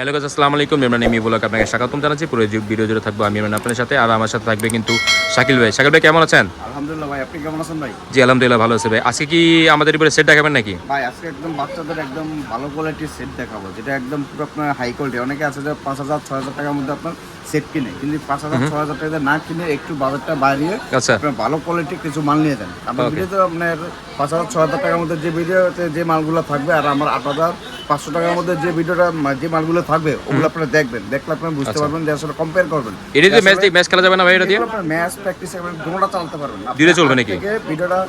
Hello গাছ আসসালামু আলাইকুম। ইমরান এমি বলক আপনাকে স্বাগতম জানাচ্ছি। পুরো ভিডিও জুড়ে থাকব আমি ইমরান আপনার সাথে আর আমার সাথে থাকবে কিন্তু শাকিল ভাই। শাকিল ভাই কেমন আছেন? আলহামদুলিল্লাহ ভাই আপনি কেমন আছেন ভাই? জি আলহামদুলিল্লাহ ভালো আছে ভাই। আজকে কি আমাদের উপরে সেট দেখাবেন নাকি? ভাই আজকে একদম বাচ্চাদের একদম ভালো কোয়ালিটির সেট দেখাবো যেটা একদম পুরো আপনার হাই কোয়ালিটি অনেকে আছে যে পাঁচ হাজার ছয় হাজার টাকার মধ্যে আপনার সেট কিনে কিন্তু পাঁচ হাজার ছয় হাজার টাকা না কিনে একটু বাজারটা বাড়িয়ে আচ্ছা। আপনার ভালো কোয়ালিটির কিছু মাল নিয়ে যান। আপনার ভিডিওতে আপনার পাঁচ হাজার ছয় হাজার টাকার মধ্যে যে ভিডিওতে যে মালগুলো থাকবে আর আমার আট হাজার পাঁচশো টাকার মধ্যে যে ভিডিওটা যে মালগুলো থাকবে ওগুলো আপনারা দেখবেন। দেখলে আপনারা বুঝতে আচ্ছা। পারবেন যে আসলে কম্পেয়ার করবেন। এটা ম্যাচ ম্যাচ খেলা যাবে না ভাই এটা দিয়ে? ম্যাচ প্র্যাকটিস দুটোটা চালাতে পারবেন। আপনি চলবে নাকি? ভিডিওটা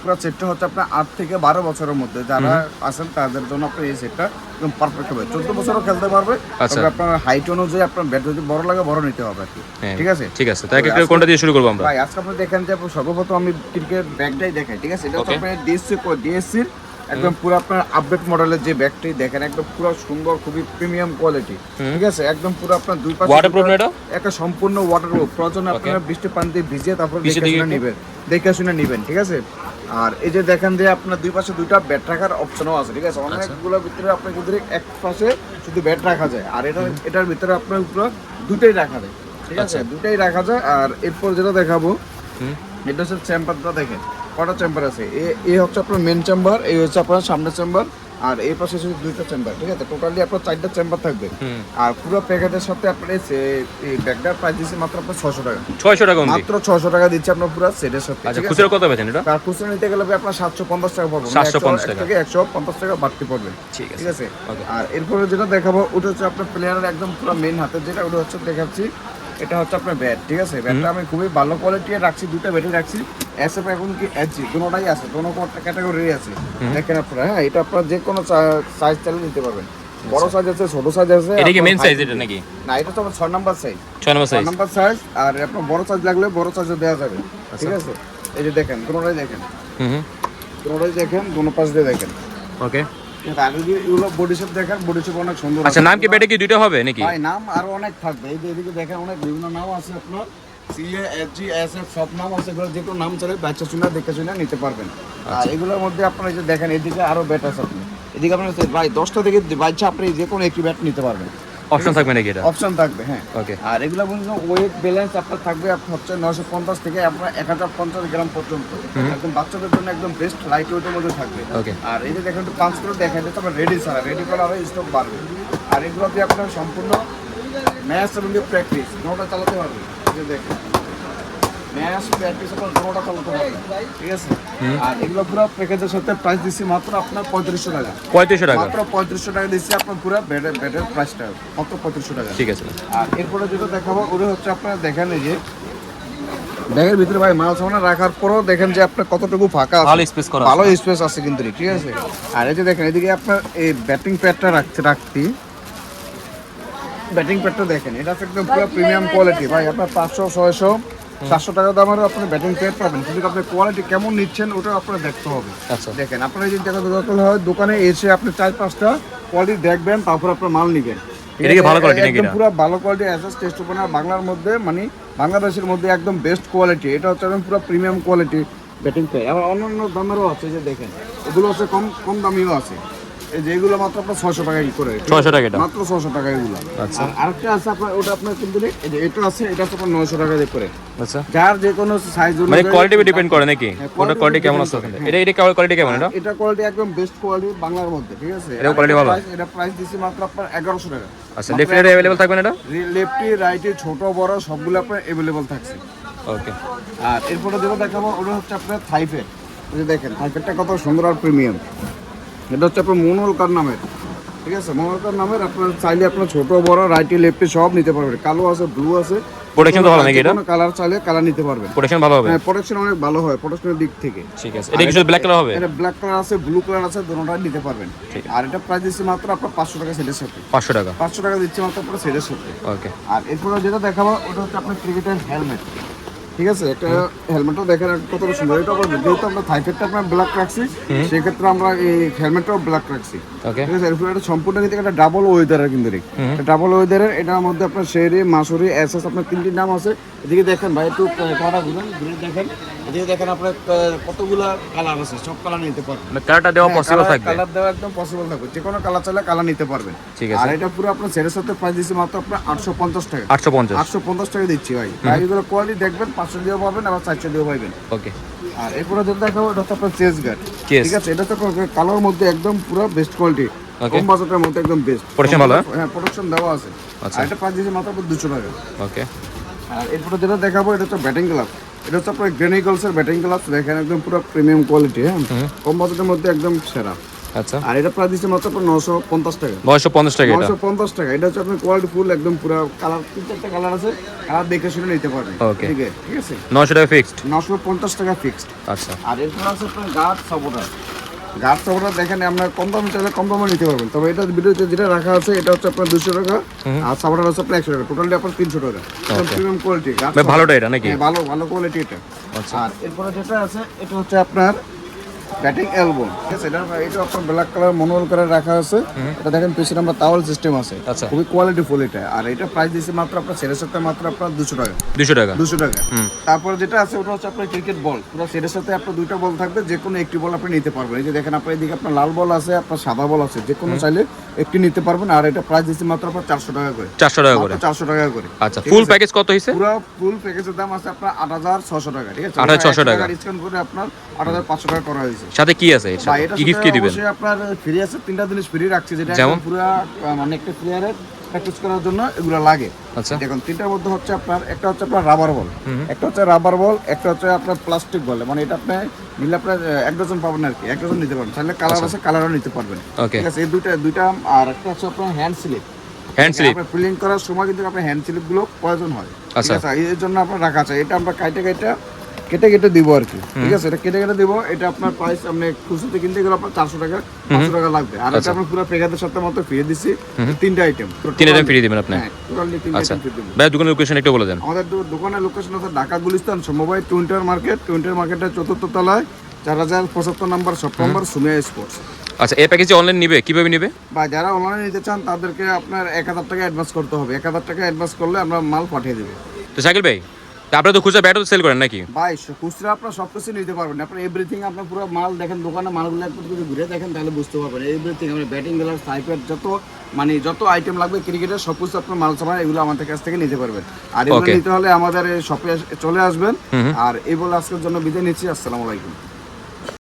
পুরো সেটটা হচ্ছে আপনার আট থেকে বারো বছরের মধ্যে। যারা আছেন তাদের জন্য আপনার এই সেটটা একদম পারফেক্ট হবে। চোদ্দ বছরও খেলতে পারবে। আচ্ছা। তবে আপনার হাইট অনুযায়ী আপনার ব্যাট যদি বড় লাগে বড় নিতে হবে আর কি। হ্যাঁ, ঠিক আছে? ঠিক আছে। তাই একটা কোনটা দিয়ে শুরু করব আমরা? ভাই আজকে আপনি দেখেন যে সর্বপ্রথম আমি ক্রিকেট ব্যাগটাই দেখাই ঠিক আছে? এটা হচ্ছে আপনার ডিএসসি ডিএসসির একদম পুরো আপনার আপডেট মডেলের যে ব্যাগটি দেখেন একদম পুরো সুন্দর খুবই প্রিমিয়াম কোয়ালিটি ঠিক আছে? একদম পুরো আপনার দুই পাশে না এটা? একটা সম্পূর্ণ ওয়াটারপ্রুফ প্রয়োজন আপনারা বৃষ্টি পানি দিয়ে ভিজিয়ে তারপর দেখে শুনে নেবেন। দেখে শুনে নেবেন ঠিক আছে? আর এই যে দেখেন যে আপনার দুই পাশে দুইটা ব্যাট রাখার অপশনও আছে ঠিক আছে? আচ্ছা। অনেকগুলোর ভিতরে আপনার কিন্তু এক পাশে শুধু ব্যাট রাখা যায় আর এটা এটার ভিতরে আপনার পুরো দুটোই রাখা যায় ঠিক আছে? দুটাই রাখা যায় আর এরপর যেটা দেখাবো আচ্ছা। এটা হচ্ছে চেম্বারটা দেখেন। কটা চেম্বার আছে? এ এ হচ্ছে আপনার মেন চেম্বার এই হচ্ছে আপনার সামনের চেম্বার আর এই পাশে হচ্ছে দুইটা চেম্বার ঠিক আছে? টোটালি আপনার চারটা চেম্বার থাকবে। আর পুরো প্যাকেটের সাথে আপনার এই এই ব্যাগটার প্রাইস দিচ্ছে মাত্র আপনার ছশো টাকা। ছয়শো টাকা মাত্র ছশো টাকা দিচ্ছে আপনার পুরো সেটের সাথে আচ্ছা খুচরো কত পেয়েছেন এটা? খুচরা নিতে গেলে আপনার সাতশো পঞ্চাশ টাকা পড়বে 750 টাকা। থেকে একশো পঞ্চাশ টাকা বাড়তি পড়বে ঠিক আছে। ঠিক আছে? আর এরপরে যেটা দেখাবো ওটা হচ্ছে আপনার প্লেয়ারের একদম পুরো মেন হাতে যেটা ওটা হচ্ছে দেখাচ্ছি এটা হচ্ছে আপনার ব্যাট ঠিক আছে? ব্যাটটা আমি খুবই ভালো কোয়ালিটি রাখছি দুটো ব্যাটই রাখছি। এসএফ এখন কি এসজি দুটোটাই আছে ক্যাটাগরি আছে। দেখেন আপনারা হ্যাঁ এটা আপনারা যে কোনো সাইজ চালিয়ে নিতে পারবেন। বড় সাইজ আছে ছোট সাইজ আছে এটা কি মেন সাইজ এটা নাকি? না এটা তো আমার ছয় নাম্বার সাইজ ছয় নম্বর ছয় সাইজ নাম্বার সাইজ আর আপনার বড় সাইজ লাগলে বড় সাইজও দেওয়া যাবে। আচ্ছা। ঠিক আছে? এই যে দেখেন দুটোটাই দেখেন। হুম দুটোটাই দেখেন পাশ দিয়ে দেখেন। ওকে আর যদি এগুলো বডি শেপ দেখেন বডি শেপ অনেক সুন্দর আচ্ছা। নাম কি ব্যাটে কি দুইটা হবে নাকি? ভাই নাম আরও অনেক থাকবে। এই যে এদিকে দেখেন অনেক বিভিন্ন নাম আছে আপনার। সিএ এসজি এসএফ সব নাম আছে এগুলো যে কোনো নাম চলে বাচ্চা শুনে দেখে শুনে নিতে পারবেন। আর এগুলোর মধ্যে আপনারা যে দেখেন এদিকে আরও ব্যাট আছে আপনি। এদিকে আপনার ভাই দশটা থেকে বাচ্চা আপনি যে কোনো একটি ব্যাট নিতে পারবেন। অপশন থাকবে নাকি এটা? অপশন থাকবে হ্যাঁ। ওকে আর এগুলো ওয়েট ব্যালেন্স আপনার থাকবে হচ্ছে নশো পঞ্চাশ থেকে আপনার এক হাজার পঞ্চাশ গ্রাম পর্যন্ত। একদম বাচ্চাদের জন্য একদম বেস্ট লাইট ওয়েটের মধ্যে থাকবে। ওকে আর এই যে দেখেন একটু পাঁচ করে দেখেন এটা আপনার রেডি ছাড়া রেডি করা হয় স্টক বাড়বে। আর এগুলো দিয়ে আপনার সম্পূর্ণ ম্যাচ এবং প্র্যাকটিস দুটোটা চালাতে পারবে যে দেখেন ঠিক আছে? আর এগুলো পুরো প্যাকেজের সাথে প্রাইস দিচ্ছি মাত্র আপনার পঁয়ত্রিশশো টাকা। পঁয়ত্রিশশো টাকা। মাত্র পঁয়ত্রিশশো টাকা আপনার পুরো ব্যাটের ব্যাটের প্রাইসটা মাত্র পঁয়ত্রিশশো টাকা। ঠিক আছে। আর এরপরে যেটা দেখাবো ওটা হচ্ছে আপনারা দেখেন এই যে ব্যাগের ভিতরে ভাই মাল সামান রাখার পরেও দেখেন যে আপনার কতটুকু ফাঁকা ভালো স্পেস করা ভালো স্পেস আছে কিন্তু ঠিক আছে? আর এই যে দেখেন এদিকে আপনার এই ব্যাটিং প্যাডটা রাখতে রাখতি ব্যাটিং প্যাডটা দেখেন এটা হচ্ছে একদম পুরো প্রিমিয়াম কোয়ালিটি ভাই আপনার পাঁচশো ছয়শো চারশো টাকা দামেরও আপনি ব্যাটিং প্যাড পাবেন। কিন্তু আপনি কোয়ালিটি কেমন নিচ্ছেন ওটা আপনার দেখতে হবে। আচ্ছা। দেখেন আপনার যদি টাকা দরকার হয় দোকানে এসে আপনি চার পাঁচটা কোয়ালিটি দেখবেন তারপর আপনার মাল নিবেন। এটা কি ভালো নাকি পুরো ভালো কোয়ালিটি অ্যাসেস টেস্ট ওপেনার বাংলার মধ্যে মানে বাংলাদেশের মধ্যে একদম বেস্ট কোয়ালিটি এটা হচ্ছে একদম পুরো প্রিমিয়াম কোয়ালিটি ব্যাটিং প্যাড আবার অন্যান্য দামেরও আছে যে দেখেন ওগুলো হচ্ছে কম কম দামিও আছে। এই যে এগুলো মাত্র আপনার ছয়শো টাকা করে। ছয়শো টাকা এটা। মাত্র ছশো টাকা এগুলো। আচ্ছা। আরেকটা আছে আপনার ওটা আপনার কিন্তু এই যে এটা আছে এটা আপনার নয়শো টাকা দিয়ে করে। আচ্ছা। যার যে কোনো সাইজ মানে কোয়ালিটি ডিপেন্ড করে নাকি? হ্যাঁ, ওটা কোয়ালিটি কেমন আছে এটা এটা কোয়ালিটি কেমন এটা? এটা কোয়ালিটি একদম বেস্ট কোয়ালিটি বাংলার মধ্যে ঠিক আছে? এটা ভালো? এটা প্রাইস দিছি মাত্র আপনার এগারোশো টাকা। আচ্ছা লেফট রাইট অ্যাভেলেবল থাকবে না এটা? লেফটি রাইটে ছোট বড় সবগুলো আপনার অ্যাভেলেবল থাকছে। ওকে আর এরপরে যেটা দেখাবো ওটা হচ্ছে আপনার যে দেখেন থাইফেডটা কত সুন্দর আর প্রিমিয়াম এটা হচ্ছে আপনার মনোলকার নামের। ঠিক আছে? মনোলকার নামের আপনার চাইলে আপনার ছোট বড় রাইটে লেফটে সব নিতে পারবেন। কালো আছে ব্লু আছে। প্রোটেকশন তো ভালো নাকি এটা? কালার চাইলে কালার নিতে পারবেন। প্রোটেকশন ভালো হবে? হ্যাঁ প্রোটেকশন অনেক ভালো হয় প্রোটেকশনের দিক থেকে। ঠিক আছে। এটা ব্ল্যাক কালার হবে? এটা ব্ল্যাক কালার আছে ব্লু কালার আছে নিতে পারবেন। আর এটা প্রাইস দিচ্ছি মাত্র আপনার পাঁচশো টাকা সেটের সাথে। পাঁচশো টাকা? পাঁচশো টাকা দিচ্ছি মাত্র আপনার সেটের সাথে। ওকে আর এরপরে যেটা দেখাবো ওটা হচ্ছে আপনার ক্রিকেটের হেলমেট ঠিক আছে? একটা হেলমেটও দেখেন কতটা সুন্দর। এটা আবার যেহেতু আমরা থাইফেটটা আপনার ব্ল্যাক রাখছি সেক্ষেত্রে আমরা এই হেলমেটটাও ব্ল্যাক রাখছি। ঠিক আছে? এরপরে এটা সম্পূর্ণ কিন্তু একটা ডাবল ওয়েদারের কিন্তু ডাবল ওয়েদারের এটার মধ্যে আপনার শেরি মাসুরি এসএস আপনার তিনটি নাম আছে। এদিকে দেখেন ভাই একটু কাটা ঘুরেন ঘুরে দেখেন। এদিকে দেখেন আপনার কতগুলা কালার আছে সব কালার নিতে পারবেন। কালারটা দেওয়া পসিবল থাকবে। কালার দেওয়া একদম পসিবল থাকবে। যে কোনো কালার চাইলে কালার নিতে পারবেন। ঠিক আছে। আর এটা পুরো আপনার সেরের সাথে প্রাইস দিচ্ছি মাত্র আপনার আটশো পঞ্চাশ টাকা। আটশো পঞ্চাশ। আটশো পঞ্চাশ টাকা দিচ্ছি ভাই। গাড়িগুলো কোয়ালিটি দেখবেন পাঁচশো দিয়েও পাবেন আবার চারশো দিয়েও পাবেন। ওকে। আর এরপরে যেটা দেখাবো এটা আপনার চেস গার্ড ঠিক আছে? এটা তো কালার মধ্যে একদম পুরো বেস্ট কোয়ালিটি. কম বাজেটের মধ্যে একদম বেস্ট Protection ভালো, হ্যাঁ? দেওয়া আছে। আচ্ছা। এটা প্রাইস দিয়েছি মাত্র দুশো টাকা। ওকে আর এরপরে যেটা দেখাবো এটা হচ্ছে ব্যাটিং গ্লাভ এটা হচ্ছে আপনার গ্রেনিকলসের ব্যাটিং গ্লাস দেখেন একদম পুরো প্রিমিয়াম কোয়ালিটি হ্যাঁ? কম বাজেটের মধ্যে একদম সেরা। আচ্ছা। আর এটা প্রাইস দিচ্ছে মাত্র নশো পঞ্চাশ টাকা। নয়শো পঞ্চাশ টাকা এটা? নশো পঞ্চাশ টাকা। এটা হচ্ছে আপনার কোয়ালিটি ফুল একদম পুরো কালার তিন চারটা কালার আছে কালার দেখে শুনে নিতে পারবেন. ঠিক আছে? ঠিক আছে? নয়শো টাকা ফিক্সড নশো পঞ্চাশ টাকা ফিক্সড আচ্ছা। আর এরপর আছে আপনার গাছ সাপোর্টার গার্ড সাপোর্টার দেখেন আপনার কম দামে চাইলে কম দামে নিতে পারবেন। তবে এটা ভিডিওতে যেটা রাখা আছে এটা হচ্ছে আপনার দুশো টাকা আর সাপোর্টার হচ্ছে আপনার একশো টাকা। টোটালি আপনার তিনশো টাকা। প্রিমিয়াম কোয়ালিটি ভালোটা এটা নাকি? হ্যাঁ, ভালো ভালো কোয়ালিটি এটা। আচ্ছা। আর এরপরে যেটা আছে এটা হচ্ছে আপনার ব্যাটিং এলবো ঠিক আছে এটা এটা আপনার ব্ল্যাক কালার মনোল করে রাখা আছে। এটা দেখেন পিছনে আমরা সিস্টেম আছে। আচ্ছা। খুবই কোয়ালিটি ফুল এটা। আর এটা প্রাইস দিচ্ছে মাত্র আপনার সাথে মাত্র আপনার দুশো টাকা। দুশো টাকা। দুশো টাকা। তারপর যেটা আছে ওটা হচ্ছে আপনার ক্রিকেট বল পুরো সেটের সাথে আপনার দুইটা বল থাকবে যে কোনো একটি বল আপনি নিতে পারবেন। এই যে দেখেন আপনার এদিকে আপনার লাল বল আছে আপনার সাদা বল আছে যে কোনো চাইলে একটি নিতে পারবেন। আর এটা প্রাইস দিচ্ছে মাত্র আপনার চারশো টাকা করে। চারশো টাকা করে। চারশো টাকা করে। আচ্ছা ফুল প্যাকেজ কত হয়েছে পুরো ফুল প্যাকেজের দাম আছে আপনার আট হাজার ছশো টাকা। ঠিক আছে? 8,600 টাকা। ডিসকাউন্ট করে আপনার আট হাজার পাঁচশো টাকা করা হয়েছে। সাথে কি আছে? কি গিফট কি দিবেন? আপনার ফ্রি আছে তিনটা জিনিস ফ্রি রাখছে যেটা যেমন? পুরো মানে একটা প্লেয়ারের প্র্যাকটিস করার জন্য এগুলো লাগে। আচ্ছা। দেখুন তিনটার মধ্যে হচ্ছে আপনার একটা হচ্ছে আপনার রাবার বল একটা হচ্ছে রাবার বল একটা হচ্ছে আপনার প্লাস্টিক বল মানে এটা আপনি নিলে আপনার এক ডজন পাবেন আর কি এক ডজন নিতে পারবেন। তাহলে কালার আছে কালারও নিতে পারবেন। আচ্ছা। ঠিক আছে এই দুইটা দুইটা আর একটা হচ্ছে আপনার হ্যান্ড স্লিপ হ্যান্ড স্লিপ আপনার ফিলিং করার সময় কিন্তু আপনার হ্যান্ড স্লিপগুলো প্রয়োজন হয়। আচ্ছা। এর জন্য আপনার রাখা আছে। এটা আমরা কাইটে কাইটে কেটে কেটে দিব আর কি। ঠিক আছে? এটা কেটে কেটে দিব। এটা আপনার প্রাইস আপনি খুচরোতে কিনতে গেলে আপনার চারশো টাকা পাঁচশো টাকা লাগবে। আর এটা আপনার পুরো প্যাকেজের সাথে মতো ফিরে দিচ্ছি তিনটা আইটেম আচ্ছা। তিন আইটেম ফ্রি দিবেন আপনি? হ্যাঁ আচ্ছা। ভাই দোকানের লোকেশন একটু বলে দেন। আমাদের দোকানের লোকেশন হচ্ছে ঢাকা গুলিস্তান সমবায় টুইন্টার মার্কেট। টুইন্টার মার্কেটের চতুর্থ তলায় চার হাজার পঁচাত্তর নম্বর সব নম্বর সুমিয়া স্পোর্টস আচ্ছা এই প্যাকেজে অনলাইন নিবে? কীভাবে নিবে? বা যারা অনলাইনে নিতে চান তাদেরকে আপনার এক হাজার টাকা অ্যাডভান্স করতে হবে। এক হাজার টাকা অ্যাডভান্স করলে আমরা মাল পাঠিয়ে দেবে। তো সাইকেল ভাই আপনারা তো খুচরা ব্যাটও সেল করেন নাকি? ভাই খুচরা আপনার সব কিছু নিতে পারবেন আপনার এভরিথিং আপনার পুরো মাল দেখেন দোকানে মালগুলো একটু যদি ঘুরে দেখেন তাহলে বুঝতে পারবেন। এভরিথিং আপনার ব্যাটিং গেলার সাইপের যত মানে যত আইটেম লাগবে ক্রিকেটের সব কিছু আপনার মাল সামান এগুলো আমাদের কাছ থেকে নিতে পারবেন। আর এগুলো নিতে হলে আমাদের শপে চলে আসবেন। আর এই বলে আজকের জন্য বিদায় নিচ্ছি। আসসালামু আলাইকুম।